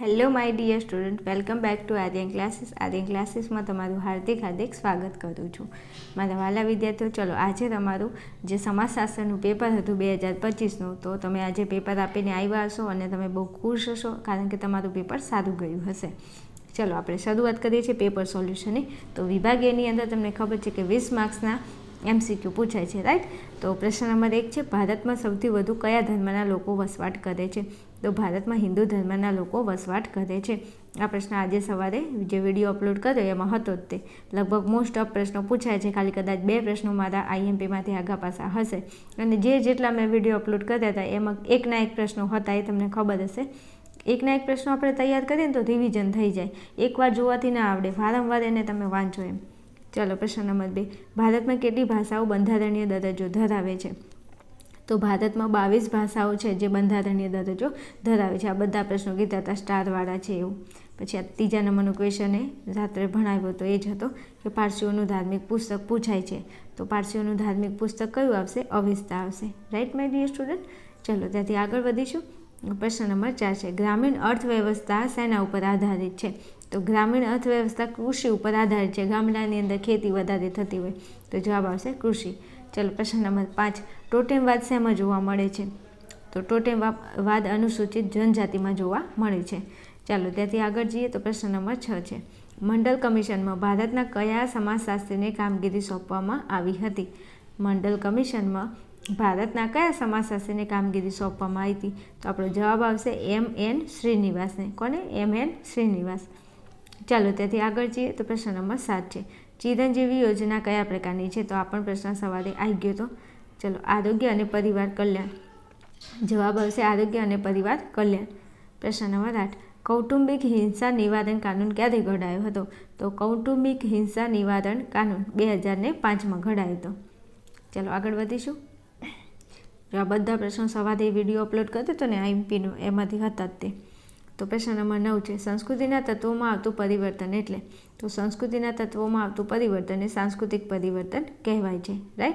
Hello my dear student welcome back to Aryan classes Aryan ક્લાસીસમાં તમારું હાર્દિક હાર્દિક સ્વાગત કરું છું. મારા વાલા વિદ્યાર્થીઓ, ચલો, આજે તમારું જે સમાજશાસ્ત્રનું પેપર હતું બે હજાર પચીસનું, તો તમે આજે પેપર આપીને આવ્યા હશો અને તમે બહુ ખુશ હશો, કારણ કે તમારું પેપર સારું ગયું હશે. ચલો, આપણે શરૂઆત કરીએ છીએ પેપર સોલ્યુશનની. તો વિભાગ એની અંદર તમને ખબર છે કે વીસ માર્ક્સના એમસીક્યુ પૂછાય છે રાઈટ તો પ્રશ્ન નંબર એક છે, ભારતમાં સૌથી વધુ કયા ધર્મના લોકો વસવાટ કરે છે? તો ભારતમાં હિન્દુ ધર્મના લોકો વસવાટ કરે છે. આ પ્રશ્ન આજે સવારે જે વીડિયો અપલોડ કર્યો, એમાં હતો જ તે. લગભગ મોસ્ટ ઓફ પ્રશ્નો પૂછાય છે, ખાલી કદાચ બે પ્રશ્નો મારા આઈએમપીમાંથી આગા પાસા હશે. અને જે જેટલા મેં વીડિયો અપલોડ કર્યા હતા, એમાં એકના એક પ્રશ્નો હતા, એ તમને ખબર હશે. એકના એક પ્રશ્નો આપણે તૈયાર કરીએ ને તો રિવિઝન થઈ જાય. એકવાર જોવાથી ના આવડે, વારંવાર એને તમે વાંચો એમ. ચાલો પ્રશ્ન નંબર બે. ભારતમાં કેટલી ભાષાઓ બંધારણીય દરજ્જો ધરાવે છે? તો ભારતમાં બાવીસ ભાષાઓ છે જે બંધારણીય દરજ્જો ધરાવે છે. આ બધા પ્રશ્નો હતા સ્ટારવાળા છે એવું. પછી આ ત્રીજા નંબરનો ક્વેશ્ચન એ રાત્રે ભણાવ્યો હતો એ જ હતો કે પારસીઓનું ધાર્મિક પુસ્તક પૂછાય છે. તો પારસીઓનું ધાર્મિક પુસ્તક કયું આવશે? અવિસ્તા આવશે. રાઈટ માય ડિયર સ્ટુડન્ટ ચલો ત્યાંથી આગળ વધીશું. પ્રશ્ન નંબર ચાર છે. ગ્રામીણ અર્થવ્યવસ્થા શેના ઉપર આધારિત છે? તો ગ્રામીણ અર્થવ્યવસ્થા કૃષિ ઉપર આધારિત છે. ગામડાની અંદર ખેતી વધારે થતી હોય તો જવાબ આવશે કૃષિ. ચલો, પ્રશ્ન નંબર પાંચ. ટોટેમવાદ શેમાં જોવા મળે છે? તો ટોટેમવાદ અનુસૂચિત જનજાતિમાં જોવા મળે છે. ચાલો, ત્યાંથી આગળ જઈએ તો પ્રશ્ન નંબર છ છે. મંડલ કમિશનમાં ભારતના કયા સમાજશાસ્ત્રીને કામગીરી સોંપવામાં આવી હતી? મંડલ કમિશનમાં ભારતના કયા સમાજશાસ્ત્રીને કામગીરી સોંપવામાં આવી હતી? તો આપણો જવાબ આવશે એમ એન શ્રીનિવાસને. કોને? M N Srinivas. ચાલો ત્યાંથી આગળ જઈએ તો પ્રશ્ન નંબર સાત છે. ચિરંજીવી યોજના કયા પ્રકારની છે? તો આ પણ પ્રશ્ન સવારે આવી ગયો તો. ચલો, આરોગ્ય અને પરિવાર કલ્યાણ. જવાબ આવશે આરોગ્ય અને પરિવાર કલ્યાણ. પ્રશ્ન નંબર આઠ. કૌટુંબિક હિંસા નિવારણ કાનૂન ક્યારે ઘડાયો હતો? તો કૌટુંબિક હિંસા નિવારણ કાનૂન બે હજારને પાંચમાં ઘડાયો હતો. ચાલો, આગળ વધીશું. જો આ બધા પ્રશ્નો સવારે વીડિયો અપલોડ કરતો હતો ને આઈએમપીનો એમાંથી હતા જ તે. તો પ્રશ્ન નંબર નવ છે, સંસ્કૃતિના તત્વોમાં આવતું પરિવર્તન એટલે તો સંસ્કૃતિના તત્વોમાં આવતું પરિવર્તન એ સાંસ્કૃતિક પરિવર્તન કહેવાય છે રાઈટ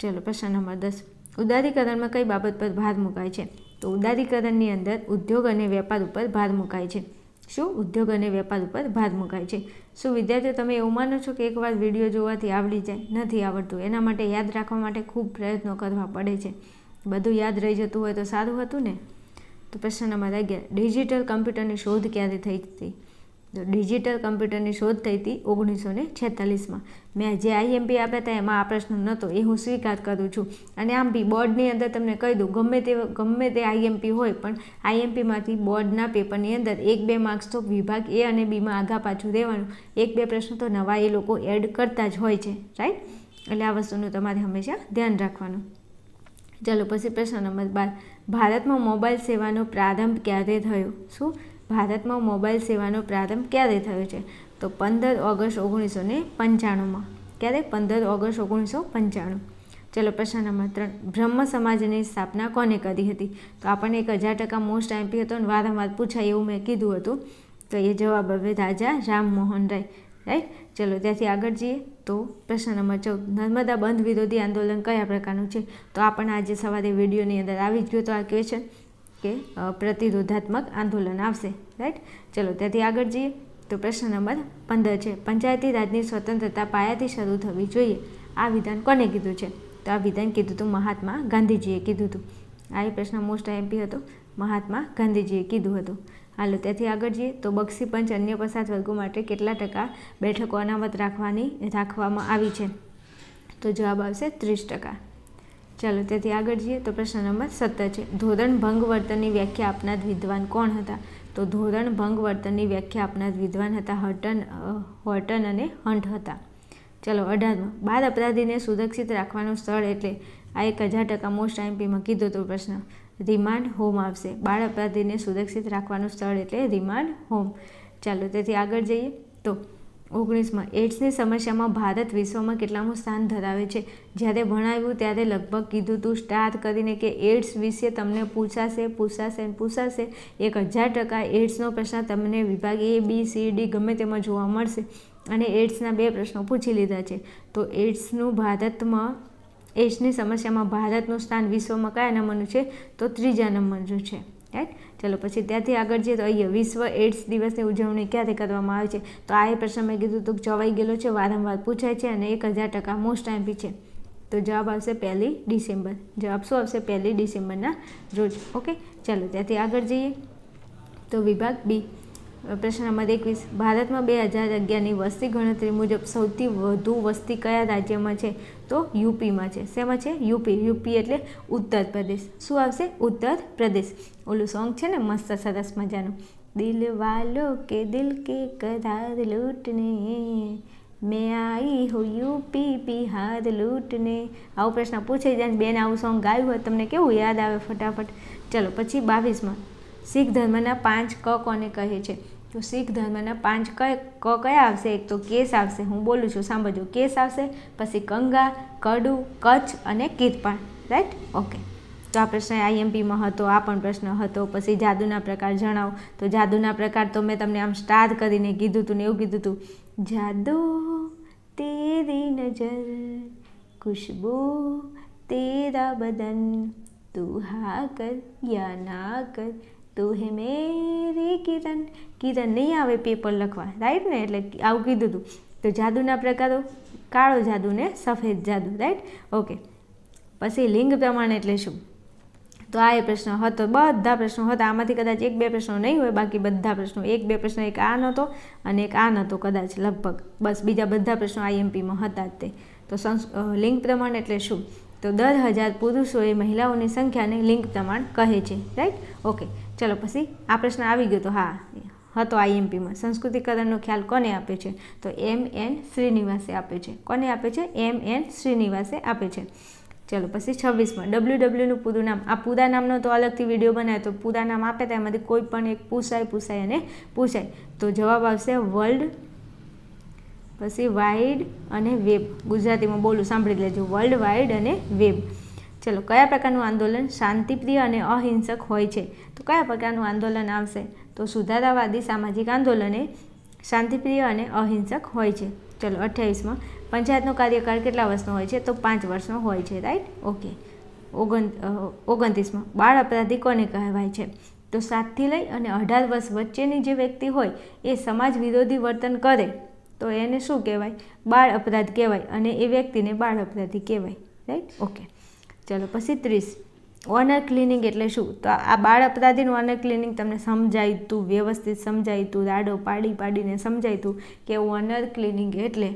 ચલો, પ્રશ્ન નંબર દસ. ઉદારીકરણમાં કઈ બાબત પર ભાર મુકાય છે? તો ઉદારીકરણની અંદર ઉદ્યોગ અને વેપાર ઉપર ભાર મુકાય છે. શું? ઉદ્યોગ અને વેપાર ઉપર ભાર મુકાય છે. શું વિદ્યાર્થીઓ, તમે એવું માનો છો કે એકવાર વીડિયો જોવાથી આવડી જાય? નથી આવડતું. એના માટે યાદ રાખવા માટે ખૂબ પ્રયત્નો કરવા પડે છે. બધું યાદ રહી જતું હોય તો સારું હતું ને? તો પ્રશ્ન નંબર અગિયાર ડિજિટલ કમ્પ્યુટરની શોધ ક્યારે થઈ હતી? તો ડિજિટલ કમ્પ્યુટરની શોધ થઈ હતી ઓગણીસો ને છેતાલીસમાં. મેં જે આઈએમપી આપ્યા હતા એમાં આ પ્રશ્ન નહોતો, એ હું સ્વીકાર કરું છું. અને આમ બી બોર્ડની અંદર તમને કહી દઉં, ગમે તે ગમે તે આઈએમપી હોય, પણ આઈએમપીમાંથી બોર્ડના પેપરની અંદર એક બે માર્ક્સ તો વિભાગ એ અને બીમાં આઘા પાછું રહેવાનું. એક બે પ્રશ્નો તો નવા એ લોકો એડ કરતા જ હોય છે, રાઈટ? એટલે આ વસ્તુનું તમારે હંમેશા ધ્યાન રાખવાનું. ચાલો, પછી પ્રશ્ન નંબર બાર. ભારતમાં મોબાઈલ સેવાનો પ્રારંભ ક્યારે થયો? શું? ભારતમાં મોબાઈલ સેવાનો પ્રારંભ ક્યારે થયો છે? તો પંદર ઓગસ્ટ ઓગણીસો ને પંચાણુંમાં. ક્યારે? પંદર ઓગસ્ટ ઓગણીસો પંચાણું. ચલો પ્રશ્ન નંબર ત્રણ. બ્રહ્મ સમાજની સ્થાપના કોને કરી હતી? તો આપણને એક હજાર ટકા મોસ્ટ આઈપી હતો અને વારંવાર પૂછાય એવું મેં કીધું હતું. તો એ જવાબ હવે રાજા રામમોહન રાય. રાઈટ ચલો, ત્યાંથી આગળ જઈએ. તો પ્રશ્ન નંબર ચૌદ. નર્મદા બંધ વિરોધી આંદોલન કયા પ્રકારનું છે? તો આપણને આજે સવારે વિડીયોની અંદર આવી જ ગયો તો આ ક્વેશ્ચન કે પ્રતિરોધાત્મક આંદોલન આવશે. રાઈટ ચલો, ત્યાંથી આગળ જઈએ. તો પ્રશ્ન નંબર પંદર છે. પંચાયતી રાજની સ્વતંત્રતા પાયાથી શરૂ થવી જોઈએ. આ વિધાન કોને કીધું છે? તો આ વિધાન કીધું હતું મહાત્મા ગાંધીજીએ કીધું હતું. આ એ પ્રશ્ન મોસ્ટ એમપી હતો. મહાત્મા ગાંધીજીએ કીધું હતું. હાલો ત્યાંથી આગળ જઈએ. તો બક્ષી પંચ અન્ય પસાર વર્ગો માટે કેટલા ટકા બેઠકો અનામત રાખવાની, રાખવામાં આવી છે? તો જવાબ આવશે ત્રીસ ટકા. ચાલો ત્યાંથી આગળ જઈએ. તો પ્રશ્ન નંબર સત્તર છે. ધોરણ ભંગ વર્તનની વ્યાખ્યા આપનાર વિદ્વાન કોણ હતા? તો ધોરણ ભંગ વર્તનની વ્યાખ્યા આપનાર વિદ્વાન હતા હર્ટન હોર્ટન અને હન્ટ હતા. ચલો, અઢારમાં. બાર અપરાધીને સુરક્ષિત રાખવાનું સ્થળ એટલે આ એક હજાર ટકા મોસ્ટ આઈમપીમાં કીધો તો પ્રશ્ન. રિમાન્ડ હોમ આવશે. બાળ અપરાધીને સુરક્ષિત રાખવાનું સ્થળ એટલે રિમાન્ડ હોમ. ચાલો તેથી આગળ જઈએ. તો ઓગણીસમાં એડ્સની સમસ્યામાં ભારત વિશ્વમાં કેટલામું સ્થાન ધરાવે છે? જ્યારે ભણાવ્યું ત્યારે લગભગ કીધું તું સ્ટાર કરીને કે એડ્સ વિશે તમને પૂછાશે પૂછાશે પૂછાશે. એક હજાર ટકા એડ્સનો પ્રશ્ન તમને વિભાગ એ, બી, સી, ડી ગમે તેમાં જોવા મળશે. અને એડ્સના બે પ્રશ્નો પૂછી લીધા છે. તો એડ્સનું ભારતમાં એડ્સની સમસ્યામાં ભારતનું સ્થાન વિશ્વમાં કયા નંબરનું છે? તો ત્રીજા નંબરનું છે. રાઈટ ચલો પછી ત્યાંથી આગળ જઈએ તો અહીંયા વિશ્વ એડ્સ દિવસની ઉજવણી ક્યારે કરવામાં આવે છે? તો આ એ પ્રશ્ન મેં કીધું તો જવાઈ ગયેલો છે, વારંવાર પૂછાય છે અને એક હજાર ટકા મોસ્ટ ટાઈમ બી છે. તો જવાબ આવશે પહેલી ડિસેમ્બર. જવાબ શું આવશે? પહેલી ડિસેમ્બરના રોજ. ઓકે ચાલો ત્યાંથી આગળ જઈએ. તો વિભાગ બી. પ્રશ્ન નંબર એકવીસ. ભારતમાં બે હજાર અગિયારની વસ્તી ગણતરી મુજબ સૌથી વધુ વસ્તી કયા રાજ્યમાં છે? તો યુપીમાં છે. શેમાં છે? યુપી. યુપી એટલે ઉત્તર પ્રદેશ. શું આવશે? ઉત્તર પ્રદેશ. ઓલું સોંગ છે ને, મસ્ત સરસ મજાનું. દિલ વાલો કે દિલ કે કરાર લૂટને. મેં આઈ હો યુપી બિહાર લૂટને. આવો પ્રશ્ન પૂછાઈ જાય બેન આવું સોંગ ગાયું હોય, તમને કેવું યાદ આવે ફટાફટ? ચલો, પછી બાવીસમાં. શીખ ધર્મના પાંચ ક કોને કહે છે? તો શીખ ધર્મના પાંચ ક ક કયા આવશે? એક તો કેસ આવશે, હું બોલું છું, સાંભળજો. કેસ આવશે, પછી કંગા, કડુ, કચ્છ અને કીર્પાણ. રાઈટ ઓકે તો આ પ્રશ્ન આઈએમપીમાં હતો, આ પણ પ્રશ્ન હતો. પછી જાદુના પ્રકાર જણાવો. તો જાદુના પ્રકાર તો મેં તમને આમ સ્ટાર કરીને કીધું હતું ને એવું કીધું હતું જાદુ તેરી નજર, ખુશ્બુ તેરા બદન, તું હા કર યા ના કર. તું હે મેરી કિરણ. કિરણ નહીં આવે પેપર લખવા. રાઈટ ને? એટલે આવું કીધું હતું તો જાદુના પ્રકારો, કાળો જાદુ ને સફેદ જાદુ. રાઈટ ઓકે પછી લિંગ પ્રમાણ એટલે શું? તો આ એ પ્રશ્ન હતો. બધા પ્રશ્નો હતા. આમાંથી કદાચ એક બે પ્રશ્નો નહીં હોય, બાકી બધા પ્રશ્નો. એક બે પ્રશ્ન, એક આ નહોતો અને એક આ નહોતો કદાચ, લગભગ. બસ બીજા બધા પ્રશ્નો આઈએમપીમાં હતા જ તે. તો સંસ લિંગ પ્રમાણ એટલે શું? તો દર હજાર પુરુષોએ મહિલાઓની સંખ્યાને લિંગ પ્રમાણ કહે છે રાઈટ ઓકે ચલો પછી આ પ્રશ્ન આવી ગયો તો હા, હતો આઈએમપીમાં સંસ્કૃતિકરણનો ખ્યાલ કોને આપે છે? તો એમ એન શ્રીનિવાસે આપે છે. કોને આપે છે? એમ એન શ્રીનિવાસે આપે છે. ચલો પછી છવ્વીસમાં. ડબલ્યુ ડબલ્યુનું પૂરું નામ. આ પૂરા નામનો તો અલગથી વીડિયો બનાવે તો પૂરા નામ આપે તો એમાંથી કોઈ પણ એક પૂછાય પૂછાય અને પૂછાય. તો જવાબ આવશે વર્લ્ડ પછી વાઇડ અને વેબ ગુજરાતીમાં બોલું, સાંભળી લેજો. વર્લ્ડ વાઇડ અને વેબ ચલો, કયા પ્રકારનું આંદોલન શાંતિપ્રિય અને અહિંસક હોય છે? તો કયા પ્રકારનું આંદોલન આવશે? તો સુધારાવાદી સામાજિક આંદોલન શાંતિપ્રિય અને અહિંસક હોય છે. ચલો, અઠ્યાવીસમાં. પંચાયતનો કાર્યકાળ કેટલા વર્ષનો હોય છે? તો પાંચ વર્ષનો હોય છે રાઈટ ઓકે ઓગણ ઓગણત્રીસમાં. બાળ અપરાધી કોને કહેવાય છે? તો સાતથી લઈ અને અઢાર વર્ષ વચ્ચેની જે વ્યક્તિ હોય, એ સમાજ વિરોધી વર્તન કરે. તો એને શું કહેવાય? બાળ અપરાધ કહેવાય અને એ વ્યક્તિને બાળ અપરાધી કહેવાય. રાઈટ ઓકે ચલો, પછી ત્રીસ. ઓનર ક્લિનિંગ એટલે શું? તો આ બાળ અપરાધીનું ઓનર ક્લિનિંગ તમને સમજાયું વ્યવસ્થિત સમજાયું રાડો પાડી પાડીને સમજાયું કે ઓનર ક્લિનિંગ એટલે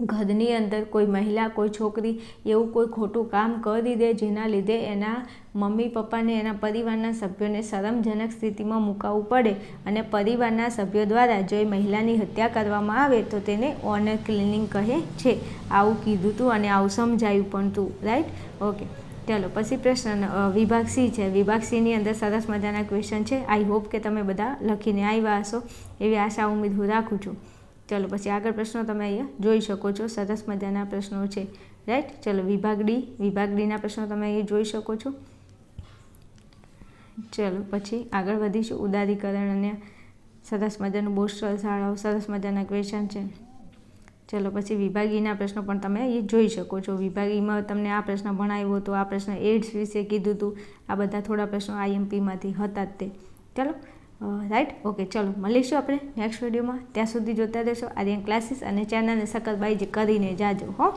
ઘરની અંદર કોઈ મહિલા, કોઈ છોકરી એવું કોઈ ખોટું કામ કરી દે જેના લીધે એના મમ્મી પપ્પાને, એના પરિવારના સભ્યોને શરમજનક સ્થિતિમાં મુકાવવું પડે અને પરિવારના સભ્યો દ્વારા જો એ મહિલાની હત્યા કરવામાં આવે તો તેને ઓનર ક્લિનિંગ કહે છે. આવું કીધું તું અને આવું સમજાયું પણ તું, રાઈટ? ઓકે, ચાલો, પછી પ્રશ્ન વિભાગ સી છે. વિભાગ સીની અંદર સરસ મજાના ક્વેશ્ચન છે. આઈ હોપ કે તમે બધા લખીને આવ્યા હશો. એવી આશા, ઉમેદ હું રાખું છું. ચલો, પછી આગળ પ્રશ્નો તમે અહીંયા જોઈ શકો છો. સરસ મજાના પ્રશ્નો છે. રાઈટ ચલો, વિભાગ ડી. વિભાગ ડીના પ્રશ્નો તમે અહીંયા જોઈ શકો છો. ચલો, પછી આગળ વધીશું. ઉદારીકરણ અને સરસ મજાનું બોસ્ટર શાળાઓ, સરસ મજાના ક્વેશ્ચન છે. ચલો, પછી વિભાગીના પ્રશ્નો પણ તમે એ જોઈ શકો છો. વિભાગીમાં તમને આ પ્રશ્ન ભણાવ્યો હતો. આ પ્રશ્ન એડ્સ વિશે કીધું હતું. આ બધા થોડા પ્રશ્નો આઈએમપીમાંથી હતા જ તે. ચલો રાઈટ ઓકે ચલો, મળીશું આપણે નેક્સ્ટ વિડીયોમાં ત્યાં સુધી જોતા રહેશો. આર્યન ક્લાસીસ અને ચેનલને સકલ બાઈ કરીને જાજો, હો.